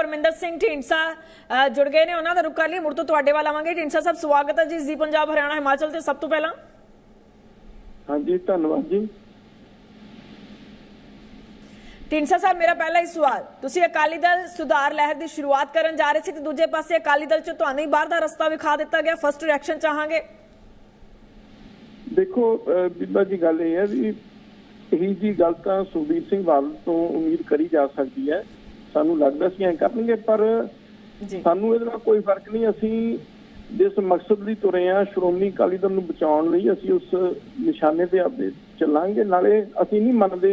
ਪਰਮਿੰਦਰ ਸਿੰਘ ਢੀਂਡਸਾ ਅ, ਜੁੜ ਗਏ ਨੇ ਉਹਨਾਂ ਦਾ ਰੁਕ ਕਰ ਲਈ ਮੁੜ ਤੋਂ ਤੁਹਾਡੇ ਵੱਲ ਆਵਾਂਗੇ। ਢੀਂਡਸਾ ਸਾਹਿਬ ਸਵਾਗਤ ਹੈ ਜੀ ਜੀ ਪੰਜਾਬ ਹਰਿਆਣਾ ਹਿਮਾਚਲ ਤੇ। ਸਭ ਤੋਂ ਪਹਿਲਾਂ। ਹਾਂਜੀ ਧੰਨਵਾਦ ਜੀ। ਢੀਂਡਸਾ ਸਾਹਿਬ ਮੇਰਾ ਪਹਿਲਾ ਹੀ ਸਵਾਲ। ਤੁਸੀਂ ਅਕਾਲੀ ਦਲ ਸੁਧਾਰ ਲਹਿਰ ਦੀ ਸ਼ੁਰੂਆਤ ਕਰਨ ਜਾ ਰਹੇ ਸੀ ਤੇ ਦੂਜੇ ਪਾਸੇ ਅਕਾਲੀ ਦਲ ਚ ਤੁਹਾਨੂੰ ਹੀ ਬਾਹਰ ਦਾ ਰਸਤਾ ਵਿਖਾ ਦਿੱਤਾ ਗਿਆ। ਫਸਟ ਰਿਐਕਸ਼ਨ ਚਾਹਾਂਗੇ। ਦੇਖੋ ਬੀਬਾ ਜੀ ਗੱਲ ਇਹ ਹੈ ਵੀ ਇਹੀ ਜੀ ਗੱਲ ਤਾਂ ਸੁਖਬੀਰ ਸਿੰਘ ਬਾਦਲ ਤੋਂ ਉਮੀਦ ਕਰੀ ਜਾ ਸਕਦੀ ਹੈ ਸਾਨੂੰ ਲੱਗਦਾ ਸੀ ਐਂ ਕਰਨਗੇ ਪਰ ਜੀ। ਸਾਨੂੰ ਇਹਦੇ ਨਾਲ ਕੋਈ ਫ਼ਰਕ ਨਹੀਂ ਅਸੀਂ ਜਿਸ ਮਕਸਦ ਲਈ ਤੁਰੇ ਆ ਸ਼੍ਰੋਮਣੀ ਅਕਾਲੀ ਦਲ ਨੂੰ ਬਚਾਉਣ ਲਈ ਅਸੀਂ ਉਸ ਨਿਸ਼ਾਨੇ ਤੇ ਆਪਦੇ ਚੱਲਾਂਗੇ। ਨਾਲੇ ਅਸੀਂ ਨਹੀਂ ਮੰਨਦੇ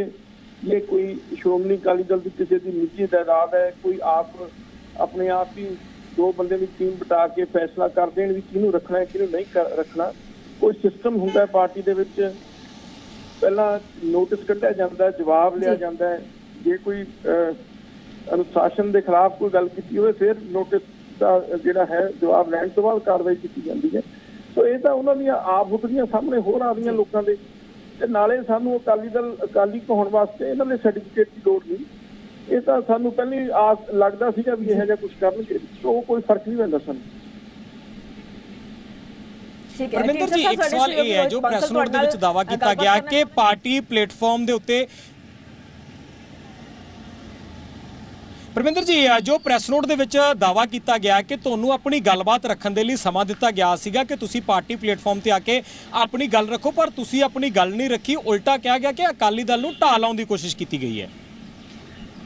ਇਹ ਕੋਈ ਸ਼੍ਰੋਮਣੀ ਅਕਾਲੀ ਦਲ ਦੀ ਕਿਸੇ ਦੀ ਨਿੱਜੀ ਜਾਇਦਾਦ ਹੈ ਕੋਈ ਆਪ ਆਪਣੇ ਆਪ ਹੀ ਦੋ ਬੰਦੇ ਦੀ ਟੀਮ ਬਟਾ ਕੇ ਫੈਸਲਾ ਕਰ ਦੇਣ ਵੀ ਕਿਹਨੂੰ ਰੱਖਣਾ ਹੈ ਕਿਹਨੂੰ ਨਹੀਂ ਰੱਖਣਾ। ਕੋਈ ਸਿਸਟਮ ਹੁੰਦਾ ਹੈ ਪਾਰਟੀ ਦੇ ਵਿੱਚ ਪਹਿਲਾਂ ਨੋਟਿਸ ਕੱਢਿਆ ਜਾਂਦਾ ਜਵਾਬ ਲਿਆ। ਜਾਂਦਾ ਹੈ। ਜੇ ਕੋਈ ਅਨੁਸ਼ਾਸਨ ਦੇ ਖਿਲਾਫ ਕੋਈ ਗੱਲ ਕੀਤੀ ਹੋਵੇ ਫਿਰ ਨੋਟਿਸ ਦਾ ਜਿਹੜਾ ਹੈ ਜਵਾਬ ਲੈਣ ਤੋਂ ਬਾਅਦ ਕਾਰਵਾਈ ਕੀਤੀ ਜਾਂਦੀ ਹੈ। ਸੋ ਇਹ ਤਾਂ ਉਹਨਾਂ ਦੀਆਂ ਆਪ ਹੁਕਦੀਆਂ ਸਾਹਮਣੇ ਹੋ। ਰਹੀਆਂ ਲੋਕਾਂ ਦੇ। ਤੇ ਨਾਲੇ ਸਾਨੂੰ ਅਕਾਲੀ ਦਲ ਅਕਾਲੀ ਕਹਾਉਣ ਵਾਸਤੇ ਇਹਨਾਂ ਦੇ ਸਰਟੀਫਿਕੇਟ ਦੀ ਲੋੜ ਨਹੀਂ। ਇਹ ਤਾਂ ਸਾਨੂੰ ਪਹਿਲੀ ਆਸ ਲੱਗਦਾ ਸੀਗਾ ਵੀ ਇਹੋ ਜਿਹਾ ਕੁਝ ਕਰਨਗੇ। ਸੋ ਕੋਈ ਫ਼ਰਕ ਨਹੀਂ ਪੈਂਦਾ ਸਾਨੂੰ। ਠੀਕ ਹੈ ਪਰਮਿੰਦਰ ਜੀ ਇੱਕ ਸਵਾਲ ਇਹ ਹੈ ਜੋ ਪ੍ਰੈਸ ਨੋਟ ਦੇ ਵਿੱਚ ਦਾਵਾ ਕੀਤਾ ਗਿਆ ਕਿ ਪਾਰਟੀ ਪਲੇਟਫਾਰਮ ਦੇ ਉੱਤੇ ਪਰਮਿੰਦਰ ਜੀ ਜੋ ਪ੍ਰੈਸ ਨੋਟ ਦੇ ਵਿੱਚ ਦਾਵਾ ਕੀਤਾ ਗਿਆ ਕਿ ਤੁਹਾਨੂੰ ਆਪਣੀ ਗੱਲਬਾਤ ਰੱਖਣ ਦੇ ਲਈ ਸਮਾਂ ਦਿੱਤਾ ਗਿਆ ਸੀਗਾ ਕਿ ਤੁਸੀਂ ਪਾਰਟੀ ਪਲੇਟਫਾਰਮ ਤੇ ਆ ਕੇ ਆਪਣੀ ਗੱਲ ਰੱਖੋ, ਪਰ ਤੁਸੀਂ ਆਪਣੀ ਗੱਲ ਨਹੀਂ ਰੱਖੀ। ਉਲਟਾ ਕਿਹਾ ਗਿਆ ਕਿ ਅਕਾਲੀ ਦਲ ਨੂੰ ਢਾਹ ਲਾਉਣ ਦੀ ਕੋਸ਼ਿਸ਼ ਕੀਤੀ ਗਈ ਹੈ।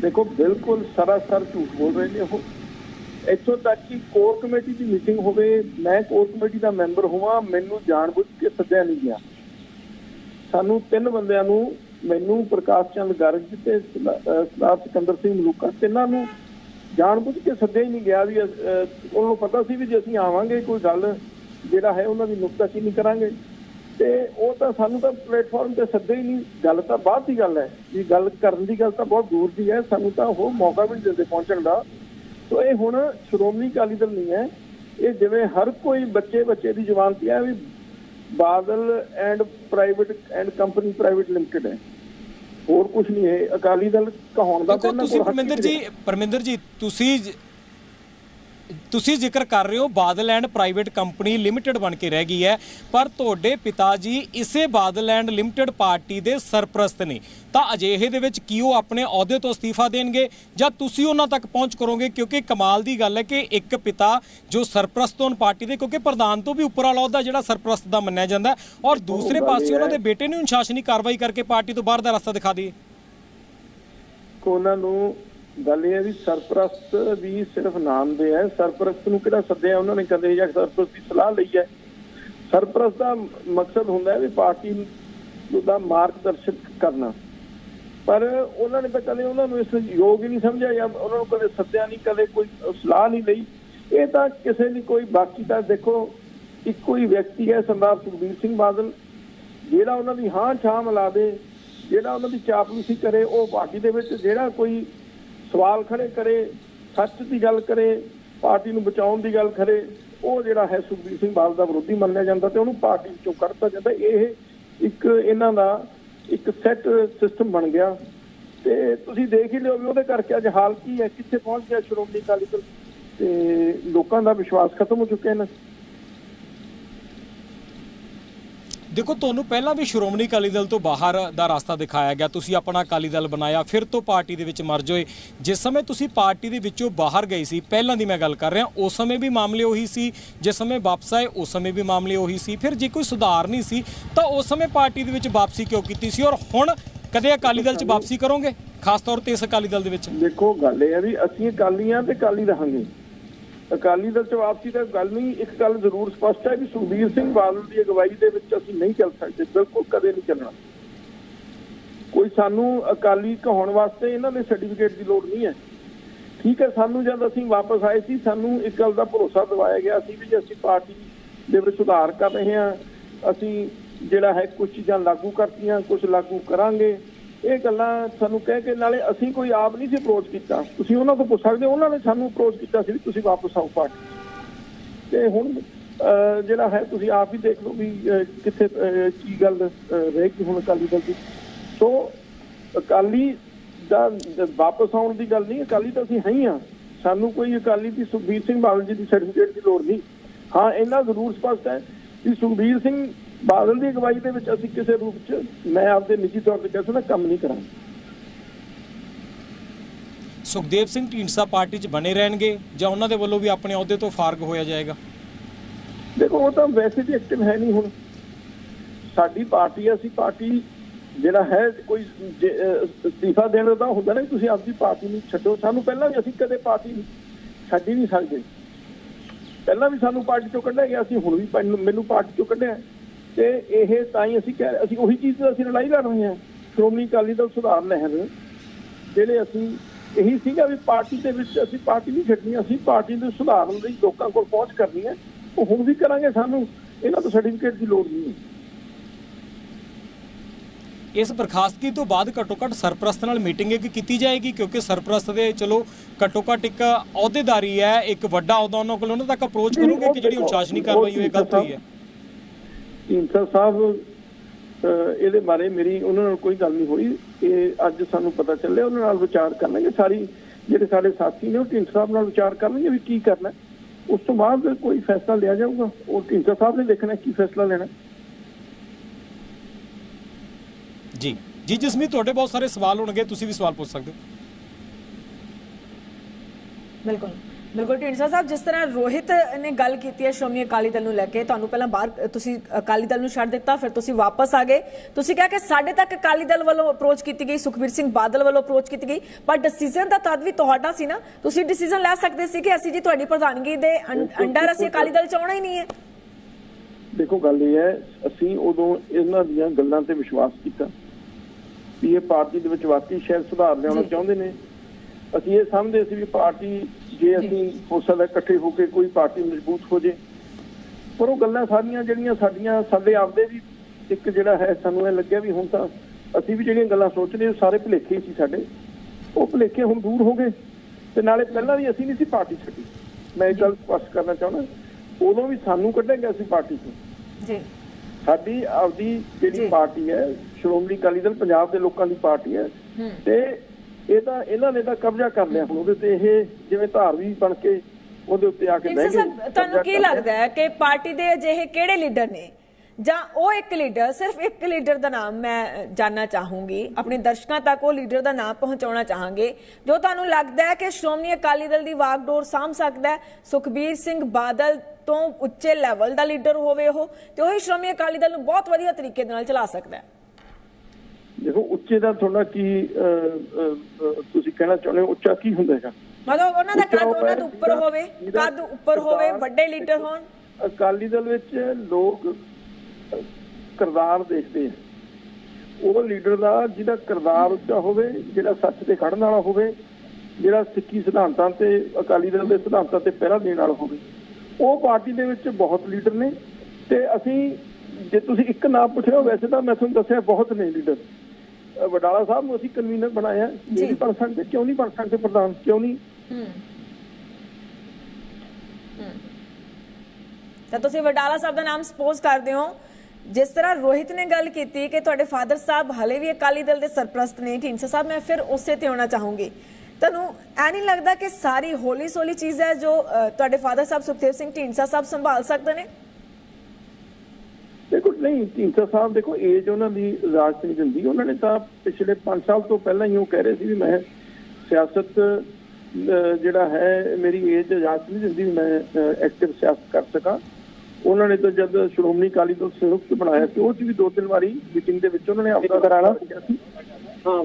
ਦੇਖੋ, ਬਿਲਕੁਲ ਸਰਾਸਰ ਝੂਠ ਬੋਲ ਰਹੇ ਨੇ ਉਹ। ਇੱਥੋਂ ਤੱਕ ਕਿ ਕੋਰ ਕਮੇਟੀ ਦੀ ਮੀਟਿੰਗ ਹੋਵੇ, ਮੈਂ ਕੋਰ ਕਮੇਟੀ ਦਾ ਮੈਂਬਰ ਹੋਵਾਂ, ਮੈਨੂੰ ਜਾਣਬੁੱਝ ਕੇ ਸੱਦਿਆ ਨਹੀਂ ਗਿਆ। ਸਾਨੂੰ ਤਿੰਨ ਬੰਦਿਆਂ ਨੂੰ ਮੈਨੂੰ ਪ੍ਰਕਾਸ਼ ਚੰਦ ਗਰਗ ਤੇ ਸਰਦਾਰ ਸਿਕੰਦਰ ਸਿੰਘ ਮਲੂਕਾ ਤਿੰਨਾਂ ਨੂੰ ਜਾਣਬੁੱਝ ਕੇ ਸੱਦਿਆ ਹੀ ਨਹੀਂ ਗਿਆ ਵੀ ਅਹ, ਪਤਾ ਸੀ ਵੀ ਜੇ ਅਸੀਂ ਆਵਾਂਗੇ ਕੋਈ ਗੱਲ ਜਿਹੜਾ ਹੈ ਉਹਨਾਂ ਦੀ ਨੁਕਤਾਚੀ ਨਹੀਂ ਕਰਾਂਗੇ। ਤੇ ਉਹ ਤਾਂ ਸਾਨੂੰ ਤਾਂ ਪਲੇਟਫਾਰਮ ਤੇ ਸੱਦੇ ਹੀ ਨਹੀਂ। ਗੱਲ ਤਾਂ ਬਾਅਦ ਦੀ ਗੱਲ ਹੈ। ਵੀ ਗੱਲ ਕਰਨ ਦੀ ਗੱਲ ਤਾਂ ਬਹੁਤ ਦੂਰ ਦੀ ਹੈ। ਸਾਨੂੰ ਤਾਂ ਉਹ ਮੌਕਾ ਵੀ ਨਹੀਂ ਦਿੰਦੇ ਪਹੁੰਚਣ ਦਾ। ਸੋ ਇਹ ਹੁਣ ਸ਼੍ਰੋਮਣੀ ਅਕਾਲੀ ਦਲ ਨਹੀਂ ਹੈ। ਇਹ ਜਿਵੇਂ ਹਰ ਕੋਈ ਬੱਚੇ ਬੱਚੇ ਦੀ ਜ਼ੁਬਾਨ ਤੇ ਹੈ ਵੀ Badal and private and company private limited ਹੈ। ਹੋਰ ਕੁਝ ਨਹੀਂ ਹੈ ਅਕਾਲੀ ਦਲ ਕਹਾਉਣ ਦਾ ਉਹਨਾਂ ਤੁਸੀਂ ਪਰਮਿੰਦਰ ਜੀ। ਪਰਮਿੰਦਰ ਜੀ ਤੁਸੀਂ ਤੁਸੀਂ ਜ਼ਿਕਰ ਕਰ ਰਹੇ ਹੋ Badal and private company limited ਬਣ ਕੇ ਰਹਿ ਗਈ ਹੈ ਪਰ ਤੁਹਾਡੇ ਪਿਤਾ ਜੀ ਇਸੇ ਬਾਦਲ ਐਂਡ ਲਿਮਟਿਡ ਪਾਰਟੀ ਦੇ ਸਰਪ੍ਰਸਤ ਨੇ। ਤਾਂ ਅਜਿਹੇ ਦੇ ਵਿੱਚ ਕੀ ਉਹ ਆਪਣੇ ਅਹੁਦੇ ਤੋਂ ਅਸਤੀਫਾ ਦੇਣਗੇ ਜਾਂ ਤੁਸੀਂ ਉਹਨਾਂ ਤੱਕ ਪਹੁੰਚ ਕਰੋਗੇ? ਕਿਉਂਕਿ ਕਮਾਲ ਦੀ ਗੱਲ ਹੈ ਕਿ ਇੱਕ ਪਿਤਾ ਜੋ ਸਰਪ੍ਰਸਤ ਹੋਣ ਪਾਰਟੀ ਦੇ ਕਿਉਂਕਿ ਪ੍ਰਧਾਨ ਤੋਂ ਵੀ ਉੱਪਰ ਵਾਲਾ ਅਹੁਦਾ ਜਿਹੜਾ ਸਰਪ੍ਰਸਤ ਦਾ ਮੰਨਿਆ ਜਾਂਦਾ ਔਰ ਦੂਸਰੇ ਪਾਸੇ ਉਹਨਾਂ ਦੇ ਬੇਟੇ ਨੂੰ ਅਨੁਸ਼ਾਸਨੀ ਕਾਰਵਾਈ ਕਰਕੇ ਪਾਰਟੀ ਤੋਂ ਬਾਹਰ ਦਾ ਰਸਤਾ ਦਿਖਾ ਦਈਏ। ਉਹਨਾਂ ਨੂੰ ਗੱਲ ਇਹ ਹੈ ਵੀ ਸਰਪ੍ਰਸਤ ਵੀ ਸਿਰਫ ਨਾਮ ਦੇ ਹੈ। ਸਰਪ੍ਰਸਤ ਨੂੰ ਕਿਹੜਾ ਸੱਦਿਆ? ਉਹਨਾਂ ਨੇ ਕਦੇ ਜਾਂ ਸਰਪ੍ਰਸਤ ਦੀ ਸਲਾਹ ਲਈ ਹੈ। ਸਰਪ੍ਰਸਤ ਦਾ ਮਕਸਦ ਹੁੰਦਾ ਹੈ ਵੀ ਪਾਰਟੀ ਦਾ ਮਾਰਗਦਰਸ਼ਕ ਕਰਨਾ। ਪਰ ਉਹਨਾਂ ਨੇ ਤਾਂ ਕਦੇ ਉਹਨਾਂ ਨੂੰ ਇਸ ਯੋਗ ਹੀ ਨਹੀਂ ਸਮਝਿਆ ਜਾਂ ਉਹਨਾਂ ਨੂੰ ਕਦੇ ਸੱਦਿਆ ਨਹੀਂ, ਕਦੇ ਕੋਈ ਸਲਾਹ ਨਹੀਂ ਲਈ। ਇਹ ਤਾਂ ਕਿਸੇ ਦੀ ਕੋਈ ਬਾਕੀ ਤਾਂ ਦੇਖੋ, ਇੱਕੋ ਹੀ ਵਿਅਕਤੀ ਹੈ ਸਰਦਾਰ ਸੁਖਬੀਰ ਸਿੰਘ ਬਾਦਲ। ਜਿਹੜਾ ਉਹਨਾਂ ਦੀ ਹਾਂ ਛਾਂ ਮਿਲਾ ਦੇ, ਜਿਹੜਾ ਉਹਨਾਂ ਦੀ ਚਾਪਲੂਸੀ ਕਰੇ, ਉਹ ਪਾਰਟੀ ਦੇ ਵਿੱਚ ਜਿਹੜਾ ਕੋਈ ਸਵਾਲ ਖੜੇ ਕਰੇ, ਸੱਚ ਦੀ ਗੱਲ ਕਰੇ, ਪਾਰਟੀ ਨੂੰ ਬਚਾਉਣ ਦੀ ਗੱਲ ਕਰੇ, ਉਹ ਜਿਹੜਾ ਹੈ ਸੁਖਬੀਰ ਸਿੰਘ ਬਾਦਲ ਦਾ ਵਿਰੋਧੀ ਮੰਨਿਆ ਜਾਂਦਾ ਤੇ ਉਹਨੂੰ ਪਾਰਟੀ ਵਿੱਚੋਂ ਕੱਢਤਾ ਜਾਂਦਾ। ਇਹ ਇੱਕ ਇਹਨਾਂ ਦਾ ਇੱਕ ਸੈੱਟ ਸਿਸਟਮ ਬਣ ਗਿਆ। ਤੇ ਤੁਸੀਂ ਦੇਖ ਹੀ ਲਿਓ ਵੀ ਉਹਦੇ ਕਰਕੇ ਅੱਜ ਹਾਲ ਕੀ ਹੈ, ਕਿੱਥੇ ਪਹੁੰਚ ਗਿਆ ਸ਼੍ਰੋਮਣੀ ਅਕਾਲੀ ਦਲ? ਤੇ ਲੋਕਾਂ ਦਾ ਵਿਸ਼ਵਾਸ ਖਤਮ ਹੋ ਚੁੱਕਿਆ ਇਹਨਾਂ 'ਚ। ਦੇਖੋ, ਤੁਹਾਨੂੰ ਪਹਿਲਾਂ ਵੀ ਸ਼੍ਰੋਮਣੀ ਅਕਾਲੀ ਦਲ ਤੋਂ ਬਾਹਰ ਦਾ ਰਸਤਾ ਦਿਖਾਇਆ ਗਿਆ। ਤੁਸੀਂ ਆਪਣਾ ਅਕਾਲੀ ਦਲ ਬਣਾਇਆ, ਫਿਰ ਤੋਂ ਪਾਰਟੀ ਦੇ ਵਿੱਚ ਮਰਜ ਹੋਏ ਜਿਸ ਸਮੇਂ ਤੁਸੀਂ ਪਾਰਟੀ ਦੇ ਵਿੱਚੋਂ ਬਾਹਰ ਗਏ ਸੀ, ਪਹਿਲਾਂ ਦੀ ਮੈਂ ਗੱਲ ਕਰ ਰਿਹਾ, ਉਸ ਸਮੇਂ ਵੀ ਮਾਮਲੇ ਉਹੀ ਸੀ। ਜਿਸ ਸਮੇਂ ਵਾਪਸ ਆਏ, ਉਸ ਸਮੇਂ ਵੀ ਮਾਮਲੇ ਉਹੀ ਸੀ। ਫਿਰ ਜੇ ਕੋਈ ਸੁਧਾਰ ਨਹੀਂ ਸੀ, ਤਾਂ ਉਸ ਸਮੇਂ ਪਾਰਟੀ ਦੇ ਵਿੱਚ ਵਾਪਸੀ ਕਿਉਂ ਕੀਤੀ ਸੀ? ਔਰ ਹੁਣ ਕਦੇ ਅਕਾਲੀ ਦਲ 'ਚ ਵਾਪਸੀ ਕਰੋਗੇ? ਖਾਸ ਤੌਰ ਤੇ ਇਸ ਅਕਾਲੀ ਦਲ ਦੇ ਵਿੱਚ? ਦੇਖੋ, ਗੱਲ ਇਹ ਹੈ ਵੀ ਅਸੀਂ ਅਕਾਲੀ ਹਾਂ ਤੇ ਅਕਾਲੀ ਰਹਾਂਗੇ। ਅਕਾਲੀ ਦਲ ਚ ਵਾਪਸੀ ਤਾਂ ਗੱਲ ਨਹੀਂ, ਇੱਕ ਗੱਲ ਜ਼ਰੂਰ ਸਪਸ਼ਟ ਹੈ ਕਿ ਸੁਖਬੀਰ ਸਿੰਘ ਬਾਦਲ ਦੀ ਅਗਵਾਈ ਦੇ ਵਿੱਚ ਅਸੀਂ ਨਹੀਂ ਚੱਲ ਸਕਦੇ, ਬਿਲਕੁਲ ਕਦੇ ਨਹੀਂ ਚੱਲਣਾ। ਕੋਈ ਸਾਨੂੰ ਅਕਾਲੀ ਕਹਾਉਣ ਵਾਸਤੇ ਇਹਨਾਂ ਦੇ ਸਰਟੀਫਿਕੇਟ ਦੀ ਲੋੜ ਨਹੀਂ ਹੈ। ਠੀਕ ਹੈ, ਸਾਨੂੰ ਜਦ ਅਸੀਂ ਵਾਪਸ ਆਏ ਸੀ, ਸਾਨੂੰ ਇੱਕ ਗੱਲ ਦਾ ਭਰੋਸਾ ਦਿਵਾਇਆ ਗਿਆ ਸੀ ਵੀ ਜੇ ਅਸੀਂ ਪਾਰਟੀ ਦੇ ਵਿੱਚ ਸੁਧਾਰ ਕਰ ਰਹੇ ਹਾਂ, ਅਸੀਂ ਜਿਹੜਾ ਹੈ ਕੁਝ ਚੀਜ਼ਾਂ ਲਾਗੂ ਕਰਤੀਆਂ, ਕੁਝ ਲਾਗੂ ਕਰਾਂਗੇ। ਇਹ ਗੱਲਾਂ ਸਾਨੂੰ ਕਹਿ ਕੇ ਨਾਲੇ ਅਸੀਂ ਕੋਈ ਆਪ ਨਹੀਂ ਸੀ ਅਪਰੋਚ ਕੀਤਾ। ਤੁਸੀਂ ਉਹਨਾਂ ਤੋਂ ਪੁੱਛ ਸਕਦੇ ਹੋ, ਉਹਨਾਂ ਨੇ ਸਾਨੂੰ ਅਪਰੋਚ ਕੀਤਾ ਸੀ ਵੀ ਤੁਸੀਂ ਵਾਪਸ ਆਓ ਪਾਰਟੀ ਤੇ ਹੁਣ ਜਿਹੜਾ ਹੈ, ਤੁਸੀਂ ਆਪ ਹੀ ਦੇਖ ਲਓ ਵੀ ਕਿੱਥੇ ਕੀ ਗੱਲ ਰਹੇਗੀ ਹੁਣ ਅਕਾਲੀ ਦਲ ਦੀ। ਸੋ, ਅਕਾਲੀ ਦਾ ਵਾਪਸ ਆਉਣ ਦੀ ਗੱਲ ਨਹੀਂ, ਅਕਾਲੀ ਤਾਂ ਅਸੀਂ ਹੈ ਹੀ ਆ ਸਾਨੂੰ ਕੋਈ ਅਕਾਲੀ ਦੀ ਸੁਖਬੀਰ ਸਿੰਘ ਬਾਦਲ ਜੀ ਦੀ ਸਰਟੀਫਿਕੇਟ ਦੀ ਲੋੜ ਨਹੀਂ। ਹਾਂ, ਇੰਨਾ ਜ਼ਰੂਰ ਸਪਸ਼ਟ ਹੈ ਕਿ ਸੁਖਬੀਰ ਸਿੰਘ ਬਾਦਲ ਦੀ ਅਗਵਾਈ ਦੇ ਵਿੱਚ ਅਸੀਂ ਕਿਸੇ ਰੂਪ 'ਚ ਮੈਂ ਆਪਦੇ ਨਿੱਜੀ ਤੌਰ ਤੇ ਕਹਿ ਸਕਦਾ ਕੰਮ ਨਹੀਂ ਕਰਾਂਗੇ। ਸੁਖਦੇਵ ਸਿੰਘ ਢੀਂਡਸਾ ਪਾਰਟੀ 'ਚ ਬਣੇ ਰਹਿਣਗੇ ਜਾਂ ਉਹਨਾਂ ਦੇ ਵੱਲੋਂ ਵੀ ਆਪਣੇ ਅਹੁਦੇ ਤੋਂ ਫਾਰਗ ਹੋਇਆ ਜਾਏਗਾ? ਦੇਖੋ ਉਹ ਤਾਂ ਵੈਸੇ ਵੀ ਐਕਟਿਵ ਹੈ ਨਹੀਂ ਹੁਣ। ਸਾਡੀ ਪਾਰਟੀ ਅਸੀਂ ਪਾਰਟੀ ਜਿਹੜਾ ਹੈ ਕੋਈ ਅਸਤੀਫਾ ਦੇਣ ਦਾ ਹੁੰਦਾ ਨਾ ਤੁਸੀਂ ਆਪਦੀ ਪਾਰਟੀ ਨੂੰ ਛੱਡੋ। ਸਾਨੂੰ ਪਹਿਲਾਂ ਵੀ ਅਸੀਂ ਕਦੇ ਪਾਰਟੀ ਛੱਡ ਨਹੀਂ ਸਕਦੇ। ਪਹਿਲਾਂ ਵੀ ਸਾਨੂੰ ਪਾਰਟੀ ਚੋਂ ਕੱਢਿਆ ਗਿਆ ਅਸੀਂ ਹੁਣ ਵੀ ਮੈਨੂੰ ਪਾਰਟੀ ਚੋਂ ਕੱਢਿਆ। ਤੇ ਇਹ ਤਾਂ ਹੀ ਅਸੀਂ ਕਹਿ ਅਸੀਂ ਉਹੀ ਚੀਜ਼ ਤੇ ਅਸੀਂ ਲੜਾਈ ਲੜ ਰਹੇ ਹਾਂ। ਸ਼੍ਰੋਮਣੀ ਅਕਾਲੀ ਦਲ ਸੁਧਾਰ ਲਹਿਰ, ਜਿਹੜੇ ਅਸੀਂ ਇਹੀ ਸੀਗਾ ਵੀ ਪਾਰਟੀ ਦੇ ਵਿੱਚ ਅਸੀਂ ਪਾਰਟੀ ਨਹੀਂ ਛੱਡਣੀ ਅਸੀਂ ਪਾਰਟੀ ਨੂੰ ਸੁਧਾਰਨ ਲਈ ਲੋਕਾਂ ਕੋਲ ਪਹੁੰਚ ਕਰਨੀ ਹੈ। ਉਹ ਹੁਣ ਵੀ ਕਰਾਂਗੇ ਸਾਨੂੰ, ਇਹਨਾਂ ਤੋਂ ਸਰਟੀਫਿਕੇਟ ਦੀ ਲੋੜ ਨਹੀਂ। ਇਸ ਬਰਖਾਸਤਗੀ ਤੋਂ ਬਾਅਦ ਘੱਟੋ ਘੱਟ ਸਰਪ੍ਰਸਤ ਨਾਲ ਮੀਟਿੰਗ ਇੱਕ ਕੀਤੀ ਜਾਏਗੀ, ਕਿਉਂਕਿ ਸਰਪ੍ਰਸਤ ਦੇ ਚਲੋ ਘੱਟੋ ਘੱਟ ਇੱਕ ਅਹੁਦੇਦਾਰੀ ਹੈ, ਇੱਕ ਵੱਡਾ ਅਹੁਦਾ ਉਹਨਾਂ ਕੋਲ, ਉਹਨਾਂ ਤੱਕ ਅਪਰੋਚ ਕਰੋਗੇ ਕਿ ਜਿਹੜੀ ਅਨੁਸ਼ਾਸਨੀ ਕਾਰਵਾਈ ਹੋਈ ਗਲਤ ਹੋਈ ਹੈ? ਢੀਂਡਸਾ ਸਾਹਿਬ ਇਹਦੇ ਬਾਰੇ ਮੇਰੀ ਉਹਨਾਂ ਨਾਲ ਕੋਈ ਗੱਲ ਨਹੀਂ ਹੋਈ। ਇਹ ਅੱਜ ਸਾਨੂੰ ਪਤਾ ਚੱਲਿਆ ਉਹਨਾਂ ਨਾਲ ਵਿਚਾਰ ਕਰਨਗੇ ਸਾਰੀ ਜਿਹੜੇ ਸਾਡੇ ਸਾਥੀ ਨੇ ਉਹ ਢੀਂਡਸਾ ਸਾਹਿਬ ਨਾਲ ਵਿਚਾਰ ਕਰਨਗੇ ਵੀ ਕੀ ਕਰਨਾ। ਉਸ ਤੋਂ ਬਾਅਦ ਕੋਈ ਫੈਸਲਾ ਲਿਆ ਜਾਊਗਾ। ਉਹ ਢੀਂਡਸਾ ਸਾਹਿਬ ਨੇ ਦੇਖਣਾ ਕੀ ਫੈਸਲਾ ਲੈਣਾ ਜੀ। ਜੀ ਜਸਮੀਤ ਤੁਹਾਡੇ ਬਹੁਤ ਸਾਰੇ ਸਵਾਲ ਹੋਣਗੇ ਤੁਸੀਂ ਵੀ ਸਵਾਲ ਪੁੱਛ ਸਕਦੇ ਹੋ। ਬਿਲਕੁਲ। ਬਿਲਕੁਲ ਢੀਂਡਸਾ ਸਾਹਿਬ ਜਿਸ ਤਰ੍ਹਾਂ ਰੋਹਿਤ ਨੇ ਗੱਲ ਕੀਤੀ ਹੈ ਸ਼੍ਰੋਮਣੀ ਅਕਾਲੀ ਦਲ ਨੂੰ ਲੈ ਕੇ ਤੁਹਾਨੂੰ ਪਹਿਲਾਂ ਬਾਹਰ ਤੁਸੀਂ ਅਕਾਲੀ ਦਲ ਨੂੰ ਛੱਡ ਦਿੱਤਾ ਫਿਰ ਤੁਸੀਂ ਵਾਪਸ ਆ ਗਏ। ਤੁਸੀਂ ਕਿਹਾ ਕਿ ਸਾਡੇ ਤੱਕ ਅਕਾਲੀ ਦਲ ਵੱਲੋਂ ਅਪਰੋਚ ਕੀਤੀ ਗਈ ਸੁਖਬੀਰ ਸਿੰਘ ਬਾਦਲ ਵੱਲੋਂ ਅਪਰੋਚ ਕੀਤੀ ਗਈ ਪਰ ਡਿਸੀਜਨ ਦਾ ਤਦ ਵੀ ਤੁਹਾਡਾ ਸੀ ਨਾ? ਤੁਸੀਂ ਡਿਸੀਜਨ ਲੈ ਸਕਦੇ ਸੀ ਕਿ ਅਸੀਂ ਜੀ ਤੁਹਾਡੀ ਪ੍ਰਧਾਨਗੀ ਦੇ ਅੰਡਰ ਅਸੀਂ ਅਕਾਲੀ ਦਲ ਚ ਆਉਣਾ ਹੀ ਨਹੀਂ ਹੈ। ਦੇਖੋ ਗੱਲ ਇਹ ਹੈ ਅਸੀਂ ਉਦੋਂ ਇਹਨਾਂ ਦੀਆਂ ਗੱਲਾਂ ਤੇ ਵਿਸ਼ਵਾਸ ਕੀਤਾ। ਵੀ ਇਹ ਪਾਰਟੀ ਦੇ ਵਿੱਚ ਵਾਕਈ ਸ਼ਾਇਦ ਸੁਧਾਰ ਲਿਆਉਣਾ। ਚਾਹੁੰਦੇ ਨੇ। ਅਸੀਂ ਇਹ ਸਮਝਦੇ ਸੀ ਵੀ ਪਾਰਟੀ ਜੇ ਅਸੀਂ ਹੋ ਸਕਦਾ ਇਕੱਠੇ ਹੋ ਕੇ ਕੋਈ ਪਾਰਟੀ ਮਜ਼ਬੂਤ ਹੋ ਜੇ। ਪਰ ਉਹ ਗੱਲਾਂ ਸਾਰੀਆਂ ਜਿਹੜੀਆਂ ਸਾਡੀਆਂ ਸਾਡੇ ਆਪਦੇ ਵੀ ਇੱਕ ਜਿਹੜਾ ਹੈ ਸਾਨੂੰ ਇਹ ਲੱਗਿਆ ਵੀ ਹੁਣ ਤਾਂ ਅਸੀਂ ਵੀ ਜਿਹੜੀਆਂ ਗੱਲਾਂ ਸੋਚਦੇ ਉਹ ਸਾਰੇ ਭੁਲੇਖੇ ਸੀ ਸਾਡੇ। ਉਹ ਭੁਲੇਖੇ ਹੁਣ ਦੂਰ ਹੋ ਗਏ ਤੇ ਨਾਲੇ ਪਹਿਲਾਂ ਵੀ ਅਸੀਂ ਨਹੀਂ ਸੀ ਪਾਰਟੀ ਛੱਡੀ। ਮੈਂ ਇਹ ਗੱਲ ਸਪਸ਼ਟ ਕਰਨਾ ਚਾਹੁੰਦਾ ਉਦੋਂ ਵੀ ਸਾਨੂੰ ਕੱਢਿਆ ਗਿਆ ਸੀ ਪਾਰਟੀ ਤੋਂ। ਜੀ। ਸਾਡੀ ਆਪਦੀ। ਜਿਹੜੀ ਪਾਰਟੀ ਹੈ ਸ਼੍ਰੋਮਣੀ ਅਕਾਲੀ ਦਲ ਪੰਜਾਬ ਦੇ ਲੋਕਾਂ ਦੀ ਪਾਰਟੀ ਹੂੰ। ਤੇ ਇਹ ਤਾਂ ਇਹਨਾਂ ਨੇ ਤਾਂ ਕਬਜ਼ਾ ਕਰ ਲਿਆ ਹੁਣ ਉਹਦੇ ਤੇ ਇਹ ਜਿਵੇਂ ਧਾਰਮੀ ਬਣ ਕੇ ਉਹਦੇ ਉੱਤੇ ਆ ਕੇ ਬਹਿ ਗਏ। ਤੁਹਾਨੂੰ ਕੀ। ਲੱਗਦਾ ਹੈ ਕਿ ਪਾਰਟੀ ਦੇ ਅਜਿਹੇ ਕਿਹੜੇ ਲੀਡਰ ਨੇ? ਜਾਂ ਉਹ ਇੱਕ ਲੀਡਰ ਸਿਰਫ ਇੱਕ ਲੀਡਰ ਦਾ ਨਾਮ ਮੈਂ ਜਾਨਣਾ ਚਾਹੂੰਗੀ। ਆਪਣੇ ਦਰਸ਼ਕਾਂ ਤੱਕ ਉਹ ਲੀਡਰ ਦਾ ਨਾਮ ਪਹੁੰਚਾਉਣਾ ਚਾਹਾਂਗੇ। ਜੋ ਤੁਹਾਨੂੰ ਲੱਗਦਾ ਹੈ ਕਿ ਸ਼੍ਰੋਮਣੀ ਅਕਾਲੀ ਦਲ ਦੀ ਵਾਗਡੋਰ ਸਾਂਭ ਸਕਦਾ ਹੈ ਸੁਖਬੀਰ ਸਿੰਘ ਬਾਦਲ ਤੋਂ ਉੱਚੇ ਲੈਵਲ ਦਾ ਲੀਡਰ ਹੋਵੇ ਉਹ ਤੇ ਉਹੀ ਸ਼੍ਰੋਮਣੀ ਅਕਾਲੀ ਦਲ ਨੂੰ ਬਹੁਤ ਵਧੀਆ ਤਰੀਕੇ ਨਾਲ ਚਲਾ ਸਕਦਾ ਹੈ। ਦੇਖੋ ਉੱਚੇ ਦਾ ਤੁਹਾਡਾ ਕੀ ਤੁਸੀਂ ਕਹਿਣਾ ਚਾਹੁੰਦੇ ਹੋ ਉੱਚਾ ਕੀ ਹੁੰਦਾ ਹੈਗਾ? ਮਤਲਬ ਉਹਨਾਂ ਦਾ ਕੱਦ ਉਹ ਉਹਨਾਂ ਤੋਂ ਉੱਪਰ ਹੋਵੇ ਕੱਦ ਉੱਪਰ ਹੋਵੇ ਵੱਡੇ ਲੀਡਰ ਹੋਣ। ਅਕਾਲੀ ਦਲ ਵਿੱਚ ਲੋਕ ਕਿਰਦਾਰ ਦੇਖਦੇ ਆ। ਉਹ ਲੀਡਰ ਦਾ ਜਿਹਦਾ ਕਿਰਦਾਰ ਉੱਚਾ ਹੋਵੇ ਜਿਹੜਾ ਸੱਚ ਤੇ ਖੜਨ ਵਾਲਾ ਹੋਵੇ ਜਿਹੜਾ ਸਿੱਖੀ ਸਿਧਾਂਤਾਂ ਤੇ ਅਕਾਲੀ ਦਲ ਦੇ ਸਿਧਾਂਤਾਂ ਤੇ ਪਹਿਰਾ ਦੇਣ ਵਾਲਾ ਹੋਵੇ। ਉਹ ਪਾਰਟੀ ਦੇ ਵਿੱਚ ਬਹੁਤ ਲੀਡਰ ਨੇ ਤੇ ਅਸੀਂ ਜੇ ਤੁਸੀਂ ਇੱਕ ਨਾਮ ਪੁੱਛ ਰਹੇ ਹੋ ਵੈਸੇ ਤਾਂ ਮੈਂ ਤੁਹਾਨੂੰ ਦੱਸਿਆ ਬਹੁਤ ਨੇ ਲੀਡਰ। ਵਡਾਲਾ ਸਾਹਿਬ ਨੂੰ ਅਸੀਂ ਕਨਵੀਨਰ ਬਣਾਇਆ। ਜੀ। ਨਹੀਂ ਬਣ ਸਕਦੇ ਕਿਉਂ ਨਹੀਂ ਬਣ ਸਕਦੇ ਪ੍ਰਧਾਨ? ਕਿਉਂ ਨਹੀਂ। ਤਾਂ ਤੁਸੀਂ ਵਡਾਲਾ ਸਾਹਿਬ ਦਾ ਨਾਮ ਸਪੋਜ਼ ਕਰਦੇ ਹੋ। ਜਿਸ ਤਰ੍ਹਾਂ ਰੋਹਿਤ ਨੇ ਗੱਲ ਕੀਤੀ ਕਿ ਤੁਹਾਡੇ ਫਾਦਰ ਸਾਹਿਬ ਹਲੇ ਵੀ ਅਕਾਲੀ ਦਲ ਦੇ ਸਰਪ੍ਰਸਤ ਨੇ ਢੀਂਡਸਾ ਸਾਹਿਬ ਮੈਂ ਫਿਰ ਉਸੇ ਤੇ ਆਉਣਾ ਚਾਹੂੰਗੀ। ਤੁਹਾਨੂੰ ਐ ਨਹੀਂ ਲੱਗਦਾ ਕਿ ਸਾਰੀ ਹੋਲੀ ਸੋਲੀ ਚੀਜ਼ ਹੈ ਜੋ ਤੁਹਾਡੇ ਫਾਦਰ ਸਾਹਿਬ ਸੁਖਦੇਵ ਸਿੰਘ ਢੀਂਡਸਾ ਸਾਹਿਬ ਸੰਭਾਲ ਸਕਦੇ ਨੇ? ਨਹੀਂ ਢੀਂਡਸਾ ਸਾਹਿਬ ਦੇਖੋ ਏਜ ਉਹਨਾਂ ਦੀ ਇਜਾਜ਼ਤ ਨਹੀਂ ਦਿੰਦੀ ਉਹਨਾਂ ਨੇ ਤਾਂ ਪਿਛਲੇ 5 ਸਾਲ ਤੋਂ ਪਹਿਲਾਂ ਹੀ ਉਹ ਕਹਿ ਰਹੇ ਸੀ ਵੀ ਮੈਂ ਸਿਆਸਤ ਜਿਹੜਾ ਹੈ ਮੇਰੀ ਏਜ ਇਜਾਜ਼ਤ ਨਹੀਂ ਦਿੰਦੀ ਵੀ ਮੈਂ ਐਕਟਿਵ ਸਿਆਸਤ ਕਰ ਸਕਾਂ। ਉਹਨਾਂ ਨੇ ਤਾਂ ਜਦ ਸ਼੍ਰੋਮਣੀ ਅਕਾਲੀ ਦਲ ਸੰਯੁਕਤ ਬਣਾਇਆ ਸੀ ਉਹ ਚ ਵੀ ਦੋ ਤਿੰਨ ਵਾਰੀ ਮੀਟਿੰਗ ਦੇ ਵਿੱਚ ਉਹਨਾਂ ਨੇ ਆਪਦਾ ਕਰਾਣਾ ਹਾਂ।